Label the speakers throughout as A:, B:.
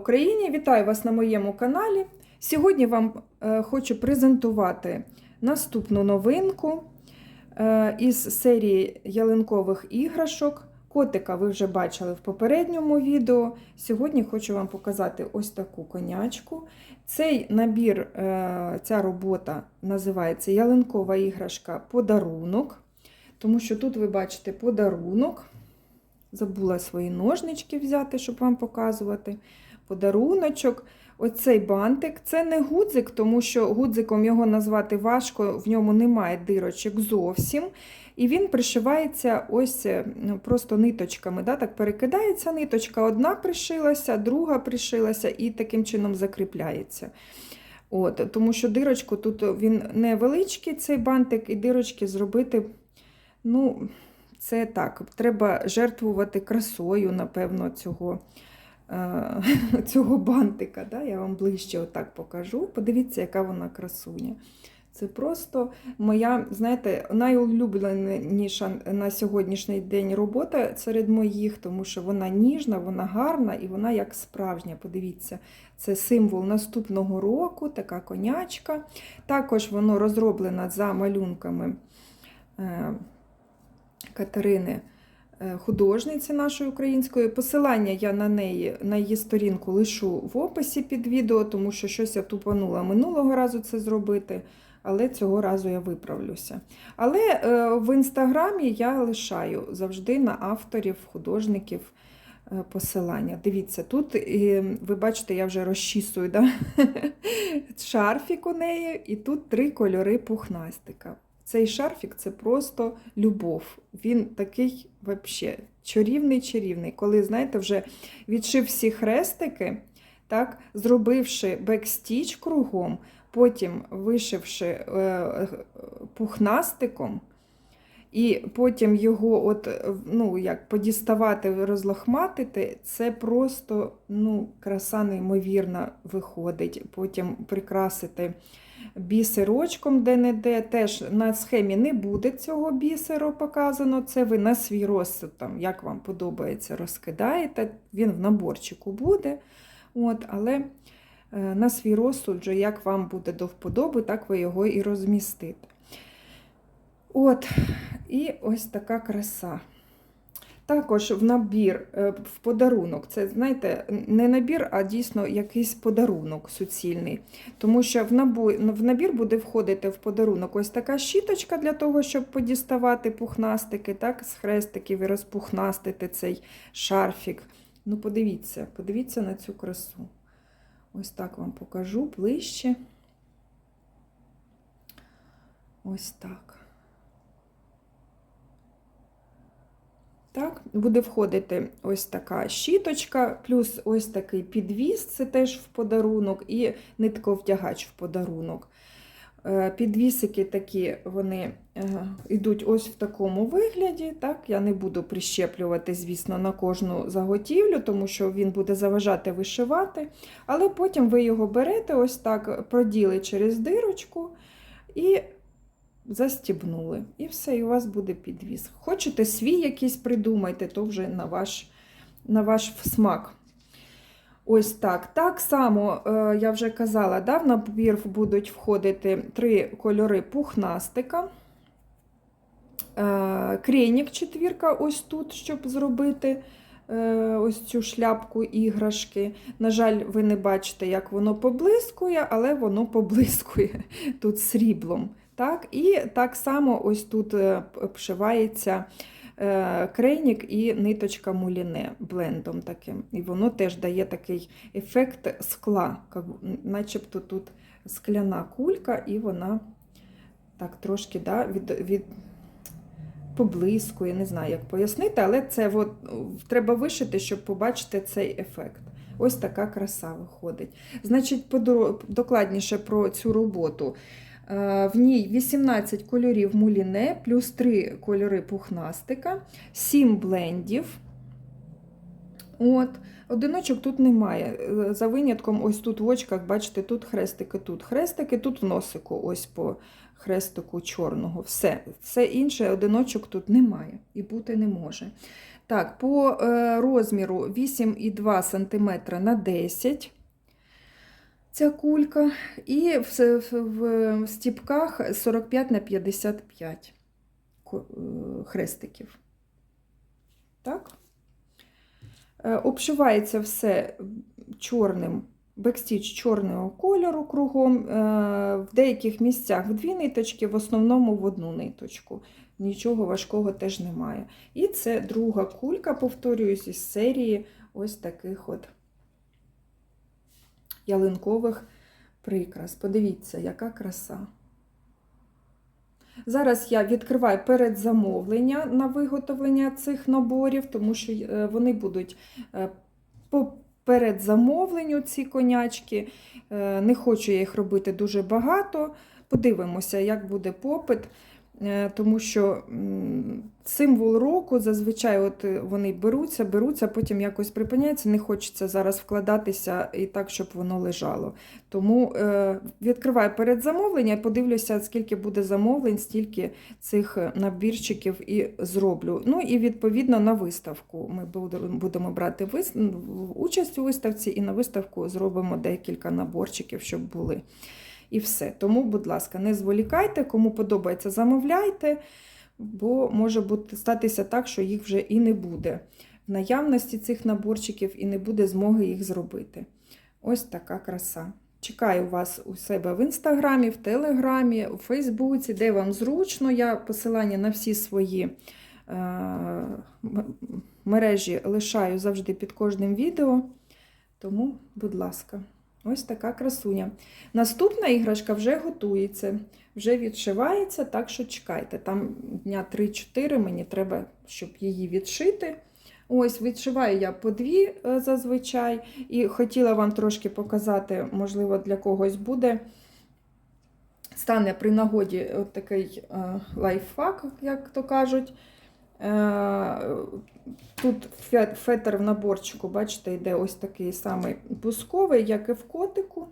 A: Україні! Вітаю вас на моєму каналі. Сьогодні вам е, хочу презентувати наступну новинку е, із серії ялинкових іграшок. Котика ви вже бачили в попередньому відео. Сьогодні хочу вам показати ось таку конячку. Цей набір, е, ця робота називається Ялинкова іграшка Подарунок. Тому що тут ви бачите подарунок. Забула свої ножнички взяти, щоб вам показувати. Подаруночок. Оцей бантик це не гудзик, тому що гудзиком його назвати важко, в ньому немає дирочок зовсім. І він пришивається ось ну, просто ниточками. Да? Так перекидається ниточка, одна пришилася, друга пришилася і таким чином закріпляється. От, Тому що дирочку тут він невеличкий, цей бантик, і дирочки зробити. ну, це так, треба жертвувати красою, напевно, цього е, цього бантика. Да? Я вам ближче отак покажу. Подивіться, яка вона красуня. Це просто моя, знаєте, найулюбленіша на сьогоднішній день робота серед моїх, тому що вона ніжна, вона гарна і вона як справжня. Подивіться, це символ наступного року, така конячка. Також воно розроблено за малюнками. Е, Катерини е, художниці нашої української. Посилання я на неї, на її сторінку лишу в описі під відео, тому що щось я тупанула минулого разу це зробити, але цього разу я виправлюся. Але е, в інстаграмі я лишаю завжди на авторів, художників. е, Посилання. Дивіться, тут е, ви бачите, я вже розчісую да? шарфік у неї, і тут три кольори пухнастика. Цей шарфік це просто любов. Він такий вообще чарівний-чарівний. Коли, знаєте, вже відшив всі хрестики, так, зробивши бекстіч кругом, потім вишивши е, пухнастиком, і потім його от, ну, як подіставати, розлохматити, це просто ну, краса неймовірна виходить. Потім прикрасити бісерочком де-не-де. Теж на схемі не буде цього бісеру показано. Це ви на свій розсуд, там, як вам подобається, розкидаєте. Він в наборчику буде. От, Але е, на свій розсуд, вже як вам буде до вподоби, так ви його і розмістите. От, і ось така краса. Також в набір, е, в подарунок, це, знаєте, не набір, а дійсно якийсь подарунок суцільний. Тому що в, набу, в набір буде входити в подарунок ось така щіточка для того, щоб подіставати пухнастики, так, з хрестиків і розпухнастити цей шарфік. Ну, подивіться, подивіться на цю красу. Ось так вам покажу ближче. Ось так. Так, буде входити ось така щіточка, плюс ось такий підвіз, це теж в подарунок, і нитковтягач в подарунок. Е, Підвісики такі вони е, йдуть ось в такому вигляді. Так, Я не буду прищеплювати, звісно, на кожну заготівлю, тому що він буде заважати вишивати. Але потім ви його берете, ось так, проділи через дирочку і застібнули. І все, і у вас буде підвіз. Хочете свій якийсь придумайте, то вже на ваш, на ваш смак. Ось так. Так само, е, я вже казала, да, в набір будуть входити три кольори пухнастика. Е, Кренік четвірка ось тут, щоб зробити е, ось цю шляпку іграшки. На жаль, ви не бачите, як воно поблискує, але воно поблискує тут сріблом. Так? І так само ось тут обшивається крейнік і ниточка муліне блендом таким. І воно теж дає такий ефект скла, начебто тут скляна кулька, і вона так трошки да, від, від поблискує, не знаю, як пояснити, але це от, треба вишити, щоб побачити цей ефект. Ось така краса виходить. Значить, докладніше про цю роботу. В ній 18 кольорів муліне, плюс 3 кольори пухнастика, 7 блендів. От. Одиночок тут немає. За винятком, ось тут в очках, бачите, тут хрестики, тут хрестики, тут в носику, ось по хрестику чорного. Все Все інше одиночок тут немає і бути не може. Так, по е, розміру 8,2 см на 10 ця кулька. І в, в, стіпках 45 на 55 е, хрестиків. Так. Е, Обшивається все чорним, бекстіч чорного кольору кругом. е, В деяких місцях в дві ниточки, в основному в одну ниточку. Нічого важкого теж немає. І це друга кулька, повторююсь, із серії ось таких от ялинкових прикрас. Подивіться, яка краса. Зараз я відкриваю передзамовлення на виготовлення цих наборів, тому що е, вони будуть е, по передзамовленню ці конячки. Е, Не хочу я їх робити дуже багато. Подивимося, як буде попит. Е, Тому що символ року зазвичай от е, вони беруться, беруться, потім якось припиняються. Не хочеться зараз вкладатися і так, щоб воно лежало. Тому е, відкриваю передзамовлення і подивлюся, скільки буде замовлень, стільки цих набірчиків і зроблю. Ну і відповідно на виставку. Ми будемо брати участь у виставці, і на виставку зробимо декілька наборчиків, щоб були. І все. Тому, будь ласка, не зволікайте, кому подобається, замовляйте, бо може бути статися так, що їх вже і не буде в наявності цих наборчиків і не буде змоги їх зробити. Ось така краса. Чекаю вас у себе в інстаграмі, в телеграмі, у Фейсбуці, де вам зручно. Я посилання на всі свої е, мережі лишаю завжди під кожним відео. Тому, будь ласка, ось така красуня. Наступна іграшка вже готується, вже відшивається, так що чекайте. Там дня 3-4 мені треба, щоб її відшити. Ось, відшиваю я по дві е, зазвичай, і хотіла вам трошки показати, можливо, для когось буде. Стане при нагоді от такий е, лайфхак, як то кажуть. Е, Тут фе- фетр в наборчику, бачите, йде ось такий самий пусковий, як і в котику.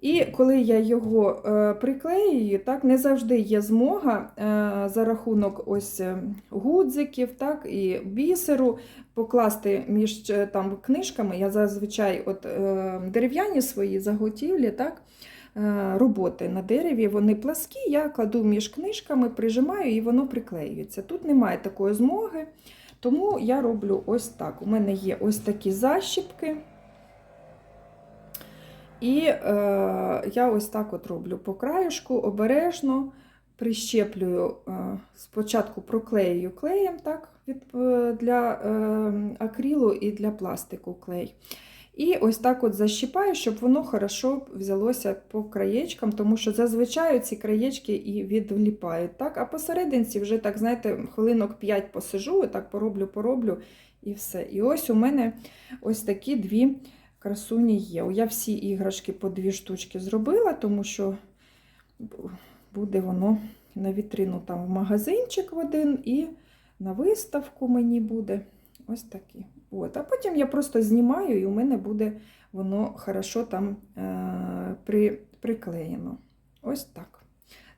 A: І коли я його е, приклеюю, так, не завжди є змога е, за рахунок ось гудзиків так, і бісеру покласти між там, книжками. Я зазвичай от, дерев'яні свої заготівлі, так, роботи на дереві, вони пласкі, я кладу між книжками, прижимаю і воно приклеюється. Тут немає такої змоги, тому я роблю ось так. У мене є ось такі защіпки. І е, я ось так от роблю по краюшку, обережно прищеплюю, е, спочатку проклеюю клеєм так, від, е, для е, акрилу і для пластику клей. І ось так от защіпаю, щоб воно хорошо взялося по краєчкам, тому що зазвичай ці краєчки і відліпають. Так? А посерединці вже так, знаєте, хвилинок 5 посижу, так пороблю, пороблю і все. І ось у мене ось такі дві красуні є. Я всі іграшки по дві штучки зробила, тому що буде воно на вітрину там в магазинчик в один і на виставку мені буде. Ось такі. От. А потім я просто знімаю, і у мене буде воно хорошо там е- при, приклеєно. Ось так.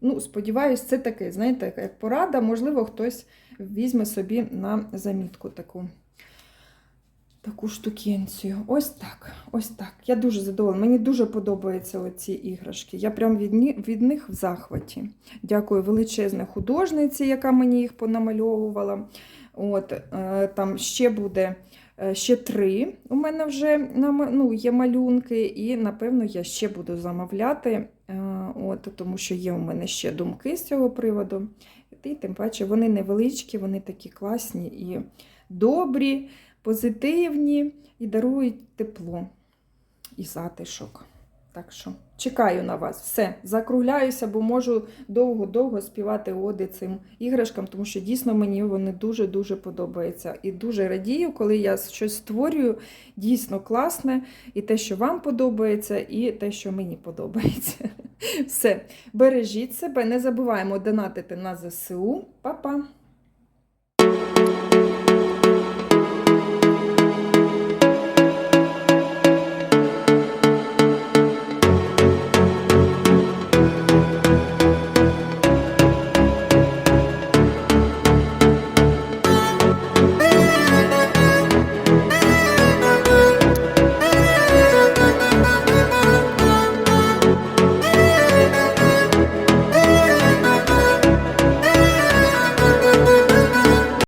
A: Ну, Сподіваюсь, це таке, знаєте, як порада, можливо, хтось візьме собі на замітку таку. Таку штукенцію. Ось так. Ось так. Я дуже задоволена. Мені дуже подобаються оці іграшки. Я прям від, від них в захваті. Дякую величезне художниці, яка мені їх понамальовувала. От, е, там ще буде ще три. У мене вже ну, є малюнки, і напевно я ще буду замовляти, е, от, тому що є у мене ще думки з цього приводу. І тим паче вони невеличкі, вони такі класні і добрі позитивні і дарують тепло і затишок. Так що чекаю на вас. Все, закругляюся, бо можу довго-довго співати оди цим іграшкам, тому що дійсно мені вони дуже-дуже подобаються. І дуже радію, коли я щось створюю, дійсно класне, і те, що вам подобається, і те, що мені подобається. Все, бережіть себе, не забуваємо донатити на ЗСУ. Па-па!